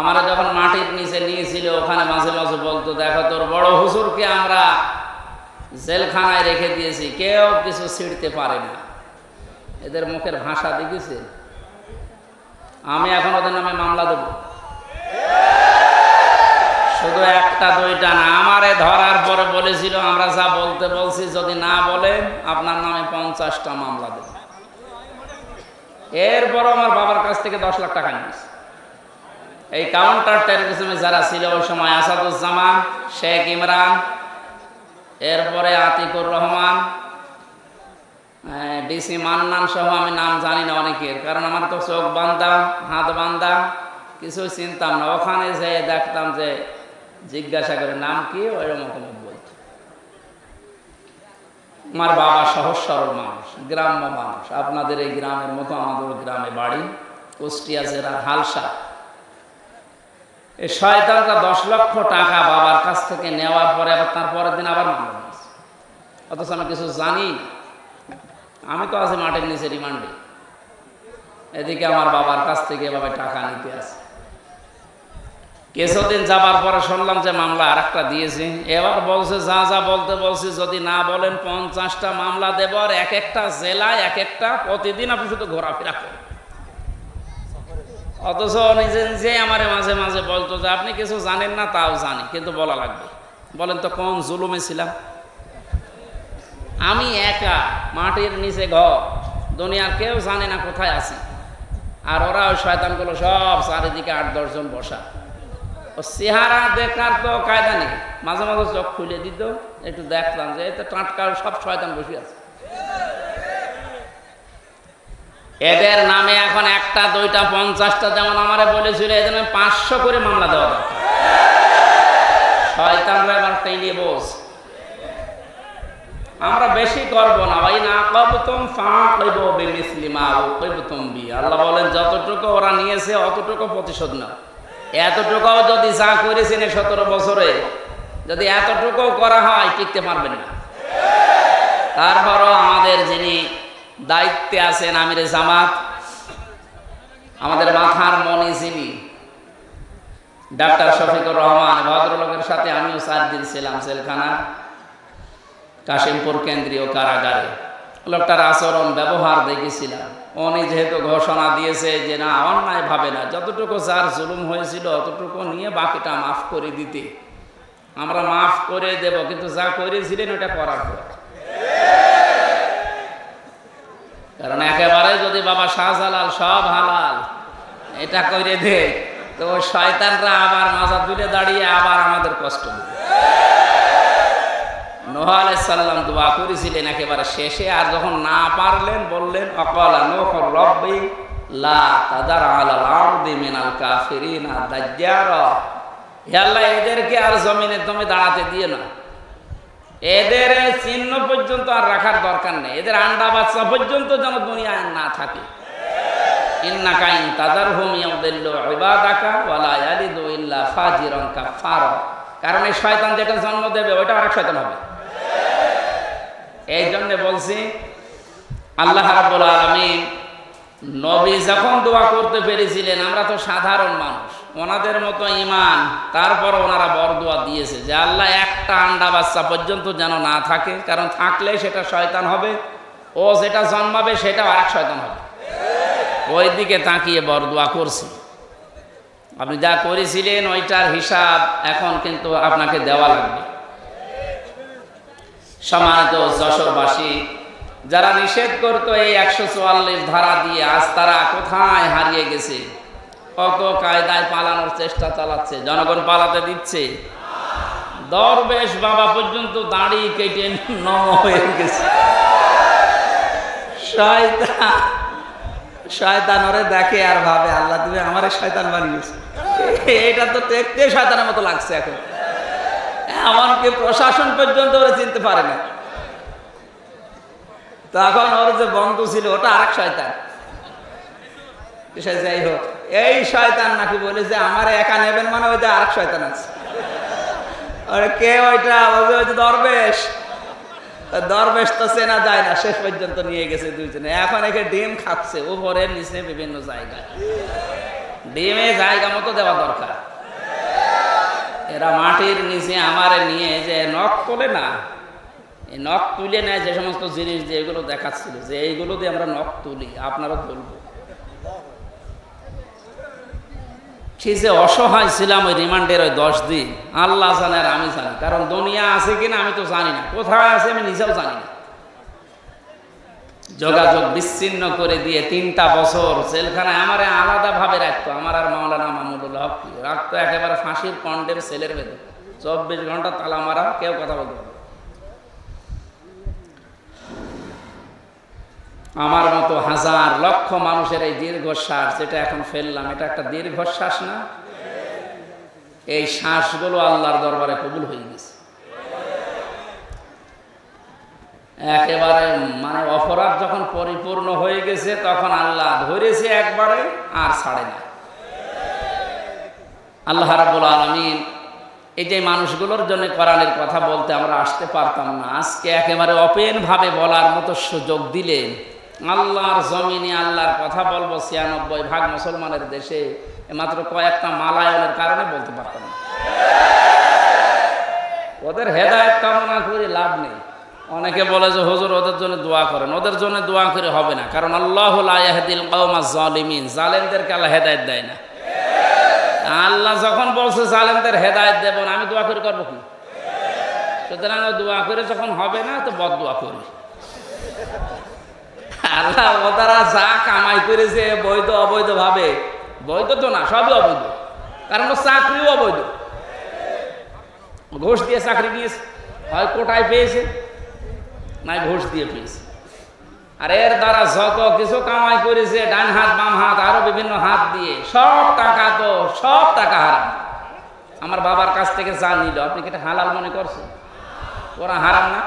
আমরা যখন মাটির নিচে নিয়েছিল, ওখানে মাঝে মাঝে বলতো, দেখো তোর বড় হুজুরকে আমরা জেলখানায় রেখে দিয়েছি, কেউ কিছু ছিঁড়তে পারে না। এদের মুখের ভাষা দেখেছে? আমি এখন ওদের নামে মামলা দেব। শুধু একটা, দুইটা না, আমারে ধরার পরে বলেছিল, আমরা যা বলতে বলছি, যদি না বলেন, আপনার নামে পঞ্চাশটা মামলা দেব। এরপর আমার বাবার কাছ থেকে দশ লাখ টাকা নিয়েছে। এই কাউন্টার টেরোরিজমে যারা ছিল ওই সময় আসাদুজ্জামান, শেখ ইমরান, এরপরে আতিকুর রহমান ডিসি মান্নান সহ আমি নাম জানি না অনেকের, কারণ আমার তো চোখ বান্ধা হাত বান্ধা কিছু চিনতাম না। ওখানে যে দেখতাম যে জিজ্ঞাসা করে, নাম কি? ওইরকম বলতো। আমার বাবা সহজ সরল মানুষ, গ্রাম্য মানুষ। আপনাদের এই গ্রামের মতো আমাদের গ্রামে বাড়ি, কুষ্টিয়া জেলার হালসা। এই শয়তানটা দশ লক্ষ টাকা বাবার কাছ থেকে নেওয়ার পরে আবার তার পরের দিন আবার মামলা দিয়েছে অথচ আমি কিছু জানি আমি তো আছি মাঠের নিচে রিমান্ডে। এদিকে আমার বাবার কাছ থেকে এভাবে টাকা নিতে আসে। কিছুদিন যাবার পরে শুনলাম যে মামলা আর একটা দিয়েছে। এবার বলছে, যা যা বলতে বলছি, যদি না বলেন পঞ্চাশটা মামলা দেব, আর এক একটা জেলায় এক একটা প্রতিদিন আপনি শুধু ঘোরাফেরা করেন অথচ নিজে নিজে আমার মাঝে মাঝে বলতো যে, আপনি কিছু জানেন না, তাও জানি, কিন্তু বলা লাগবে। বলেন তো, কোন জুলুমে ছিলাম? আমি একা, মাটির নিচে ঘর, দুনিয়ার কেউ জানে না কোথায় আছি। আর ওরা ওই শয়তানগুলো সব চারিদিকে আট দশজন বসা। ও চেহারা দেখার তো কায়দা নেই। মাঝে মাঝে চোখ খুলে দিত, একটু দেখতাম যে, এই তো টাটকা সব শয়তান বসে আছে। এদের নামে এখন একটা, দুইটা, পঞ্চাশটা যেমন আমারে বলেছিল, এদের নামে পাঁচশো করে মামলা দেওয়া দরকার। শয়তানরা এবার টেনে বস। আমরা বেশি করব না, ভাই, না কবতম ফাঁকব বেমিসলিমা কইবতম বি। আল্লাহ বলেন, যতটুকু ওরা নিয়েছে, অতটুকু প্রতিশোধ নাও। এতটুকুও যদি যা করেছেন সতেরো বছরে, যদি এতটুকু করা হয়, টিকতে পারবেন না। তারপরও আমাদের যিনি দায়িত্বে আছেন আমির জামাত। আমাদের মাথার মনি যিনি ডাক্তার শফিকুর রহমান, ভদ্রলোকের সাথে আমিও চার দিন ছিলাম জেলখানা কাশিমপুর কেন্দ্রীয় কারাগারে। লোকটার আচরণ, ব্যবহার দেখেছিলাম। উনি যেহেতু ঘোষণা দিয়েছে যে না, অন্যায় ভাবে না, যতটুকু যার জুলুম হয়েছিল, অতটুকু নিয়ে বাকিটা মাফ করে দিতে। আমরা মাফ করে দেব, কিন্তু যা করেছিলেন, ওটা করার পর। কারণ একেবারে যদি বাবা শাহজালাল সব হালাল, এটা করে দে, তো শয়তানরা আবার মাজা তুলে দাঁড়িয়ে আবার আমাদের কষ্ট দোয়া। করেছিলেন একেবারে শেষে, আর যখন না পারলেন, বললেন, অকলা এদেরকে আর জমিনে তুমি দাঁড়াতে দিয়ে না। এদের চিহ্ন পর্যন্ত আর রাখার দরকার নেই। এদের আন্ডা বাচ্চা পর্যন্ত যেন দুনিয়ায় না থাকে। ইন্না তাদার হুম ওয়ালা ইয়ালিদু ইল্লা ফাজিরান কাফার কারণ এই শয়তান যেটা জন্ম দেবে ওইটা আরেক শয়তান হবে। এই জন্য বলছি, আল্লাহ রাব্বুল আলামিন নবী যখন দোয়া করতে পেরেছিলেন, আমরা তো সাধারণ মানুষ। ওনাদের মতো ইমান তারপর ওনারা বড় দোয়া দিয়েছে যে আল্লাহ একটা আন্ডা বাচ্চা পর্যন্ত যেন না থাকে, কারণ থাকলে সেটা শয়তান হবে, ও যেটা জন্মাবে সেটাও আরেক শয়তান হবে। ওই দিকে তাকিয়ে বড় দোয়া করছি। আপনি যা করেছিলেন ওইটার হিসাব এখন কিন্তু আপনাকে দেওয়া লাগবে। সমানিত যশোরবাসী, যারা নিষেধ করতো এই একশো চুয়াল্লিশ ধারা দিয়ে, আজ তারা কোথায় হারিয়ে গেছে? কত কায়দায় পালানোর চেষ্টা চালাচ্ছে। জনগণ পালাতে দিচ্ছে। দরবেশ বাবা পর্যন্ত দাড়ি কেটে নম হয়ে গেছে। শয়তান দেখে আর ভাবে, আল্লাহ তুমি আমারে শয়তান বানিয়েছে। এটা তো দেখতে শয়তানের মতো লাগছে এখন। এমনকি প্রশাসন পর্যন্ত ওরা চিনতে পারে না। তখন ওর যে বন্ধু ছিল, ওটা আরেক শয়তান। সে যাই হোক, এই শয়তান নাকি বলে যে আমার একা নেবেন মানে ওই যে আরেক শয়তান আছে। ওরে কে ওইটা? ওই যে দরবেশ। দরবেশ তো চেনা যায় না, শেষ পর্যন্ত নিয়ে গেছে দুইজনে। এখন একে ডিম খাচ্ছে উপরে নিচে বিভিন্ন জায়গায় ডিমে জায়গা মতো দেওয়া দরকার। এরা মাটির নিচে আমারে নিয়ে যে নখ তোলে না, এই নখ তুলে নেয় যে সমস্ত জিনিস দিয়ে এগুলো দেখাচ্ছিল, যে এইগুলো দিয়ে আমরা নখ তুলি আপনারা তুলবো। সে যে অসহায় ছিলাম ওই রিমান্ডের ওই দশ দিন। আল্লাহ জানে আর আমি জানি। কারণ দুনিয়া আছে কিনা আমি তো জানি না। কোথায় আছে আমি নিজেও জানি না। যোগাযোগ বিচ্ছিন্ন করে দিয়ে তিনটা বছর জেলখানায় আমার আলাদাভাবে রাখতো। আমার আর মাওলানা মামুদুল হক রাখতো। একেবারে ফাঁসির কন্ডের সেলের ভেতর চব্বিশ ঘণ্টা তালা মারা কেউ কথা বলতে পারবে না। আমার মতো হাজার লক্ষ মানুষের এই দীর্ঘশ্বাস, যেটা এখন ফেললাম, এটা একটা দীর্ঘশ্বাস না? এই শ্বাসগুলো আল্লাহর দরবারে কবুল হয়ে গেছে। একেবারে মানে অপরাধ যখন পরিপূর্ণ হয়ে গেছে, তখন আল্লাহ ধরেছে একবারে আর ছাড়ে না। আল্লাহ রাবুল আলমিন এই যে মানুষগুলোর জন্য কোরআনের কথা বলতে আমরা আসতে পারতাম না, আজকে একেবারে অপেনভাবে বলার মতো সুযোগ দিলেন। আল্লাহর জমিনে আল্লাহর কথা বলব, ছিয়ানব্বই ভাগ মুসলমানের দেশে মাত্র কয়েকটা মালায়নের কারণে বলতে পারতাম ওদের হেদায়ত কামনা করে লাভ নেই। অনেকে বলে যে, হুজুর, ওদের জন্য দোয়া করেন। ওদের জন্য দোয়া করে হবে না, কারণ আল্লাহ জালিমিন জালেমদেরকে আল্লাহ হেদায়ত দেয় না। আল্লাহ যখন বলছে, জালেমদের হেদায়ত দেব না, আমি দোয়া করে করব কি? সুতরাং দোয়া করে যখন হবে না, তো বদ দোয়া করি। আল্লাহ ওদারা যা কামাই করেছে বৈধ অবৈধ ভাবে। বৈধ তো না, সবই অবৈধ। কারণ চাকরিও অবৈধ। ঘোষ দিয়ে চাকরি নিয়েছে। হয় কোটায় পেয়েছে, নাই ঘোষ দিয়ে পেয়েছে। আর এর দ্বারা যত কিছু কামাই করেছে, ডান হাত, বাম হাত, আরও বিভিন্ন হাত দিয়ে, সব টাকা তো, সব টাকা হারাম। আমার বাবার কাছ থেকে যা নিল, আপনি কি এটা হালাল মনে করছেন? ওরা হারাম না?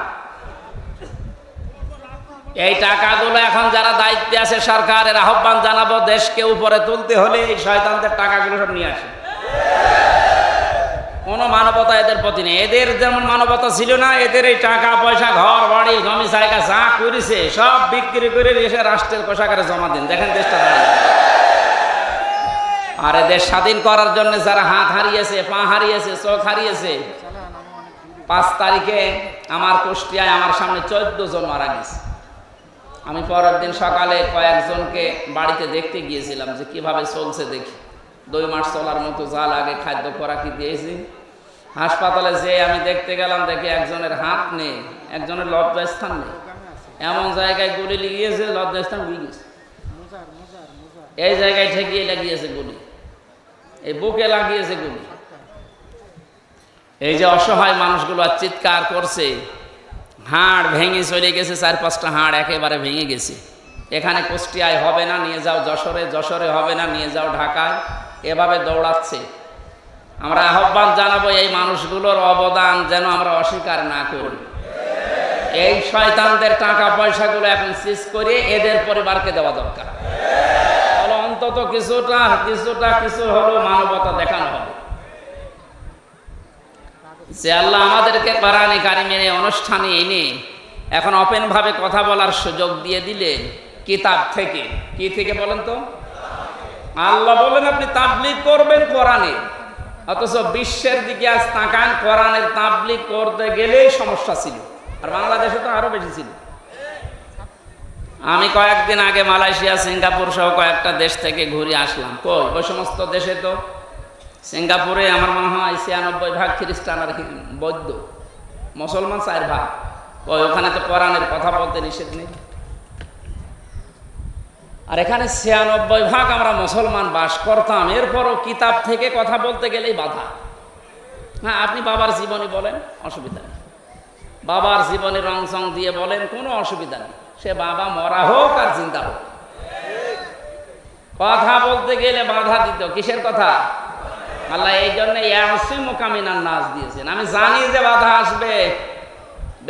এই টাকাগুলো এখন যারা দায়িত্বে আছে সরকারের আহ্বান জানাব, দেশকে উপরে তুলতে হলে এই শয়তানদের টাকাগুলো সব নিয়ে আসে। কোনো মানবতা এদের প্রতি নেই। এদের যেমন মানবতা ছিল না, এদের এই টাকা, পয়সা, ঘর, বাড়ি, জমি, জায়গা যা করেছে, সব বিক্রি করে এসে রাষ্ট্রের কোষাগারে জমা দিন। দেখেন দেশটা আর এদের স্বাধীন করার জন্য যারা হাত হারিয়েছে, পা হারিয়েছে, চোখ হারিয়েছে, পাঁচ তারিখে আমার কুষ্টিয়ায় আমার সামনে চোদ্দ জন মারা গেছে। আমি পরের দিন সকালে কয়েকজনকে বাড়িতে দেখতে গিয়েছিলাম যে কীভাবে চলছে দেখি। দুই মাস চলার মতো যা লাগে খাদ্য খোরাকি দিয়েছি। হাসপাতালে যে আমি দেখতে গেলাম, দেখি একজনের হাত নেই, একজনের লজ্জাস্থান নেই। এমন জায়গায় গুলি লিগিয়েছে, লজ্জাস্থান উড়ে গেছে। এই জায়গায় ঠেকিয়ে লাগিয়েছে গুলি। এই বুকে লাগিয়েছে গুলি। এই যে অসহায় মানুষগুলো চিৎকার করছে হাড় ভেঙে চলে গেছে, চার পাঁচটা হাড় একেবারে ভেঙে গেছে। এখানে কুষ্টিয়ায় হবে না, নিয়ে যাও যশোরে যশোরে হবে না, নিয়ে যাও ঢাকায়। এভাবে দৌড়াচ্ছে। আমরা আহ্বান জানাব এই মানুষগুলোর অবদান যেন আমরা অস্বীকার না করি। এই শয়তানদের টাকা পয়সাগুলো এখন সিজ করে এদের পরিবারকে দেওয়া দরকার। অন্তত কিছুটা কিছুটা কিছু হলো মানবতা দেখানো হবে। যে আল্লাহ আমাদেরকে কোরআনে কারিমের অনুষ্ঠানে এনে এখন ওপেনভাবে কথা বলার সুযোগ দিয়ে দিলেন কিতাব থেকে। কি থেকে বলেন তো? আল্লাহ বলেন আপনি তাবলিগ করবেন কোরআনে। অথচ বিশ্বের দিকে আজ তাকান, কোরআনের তাবলিগ করতে গেলেই সমস্যা ছিল। আর বাংলাদেশে তো আরও বেশি ছিল। আমি কয়েকদিন আগে মালয়েশিয়া, সিঙ্গাপুর সহ কয়েকটা দেশ থেকে ঘুরে আসলাম। কই? ওই সমস্ত দেশে তো সিঙ্গাপুরে আমার মনে হয় ছিয়ানব্বই ভাগ খ্রিস্টান আর বৌদ্ধ। মুসলমান চার ভাগ। ওই ওখানে তো কোরআনের কথা বলতে নিষেধ নেই। আর এখানে ছিয়ানব্বই ভাগ আমরা মুসলমান বাস করতাম। এরপরও কিতাব থেকে কথা বলতে গেলেই বাধা। হ্যাঁ আপনি বাবার জীবনী বলেন, অসুবিধা নেই। বাবার জীবনে রং সং দিয়ে বলেন, কোনো অসুবিধা নেই। সে বাবা মরা হোক আর চিন্তা হোক। কথা বলতে গেলে বাধা দিত। কিসের কথা? আল্লাহ এই জন্য মোকামিনার নাচ দিয়েছেন। আমি জানি যে বাধা আসবে।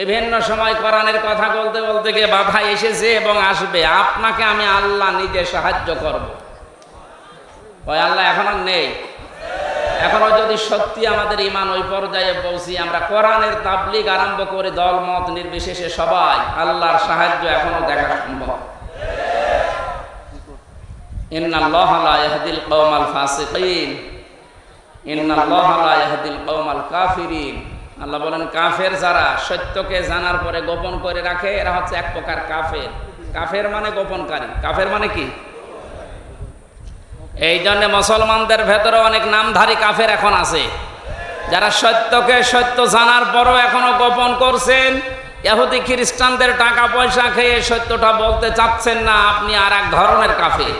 বিভিন্ন সময় কোরআনের কথা বলতে বলতে গিয়ে বাধা এসেছে এবং আসবে। আপনাকে আমি আল্লাহ নিজে সাহায্য করব। ওই আল্লাহ এখন আর নেই। এখনও যদি সত্যি আমাদের ইমান ওই পর্যায়ে পৌঁছি, আমরা কোরআনের তাবলিগ আরম্ভ করে, দল, মত নির্বিশেষে সবাই আল্লাহর সাহায্য এখনও দেখা সম্ভব। ইন্নাল্লাহ ফাসিকিন ইন্নাল্লাহা লা ইয়াহদিল কওমাল কাফিরিন আল্লাহ বলেন, কাফের যারা সত্যকে জানার পরে গোপন করে রাখে, এরা হচ্ছে এক প্রকার কাফের। কাফের মানে গোপনকারী। কাফের মানে কি? এই জন্য মুসলমানদের ভেতরে অনেক নামধারী কাফের এখন আছে। যারা সত্যকে সত্য জানার পরও এখনও গোপন করছেন, ইহুদি খ্রিস্টানদের টাকা পয়সা খেয়ে সত্যটা বলতে চাচ্ছেন না, আপনি আর এক ধরনের কাফের।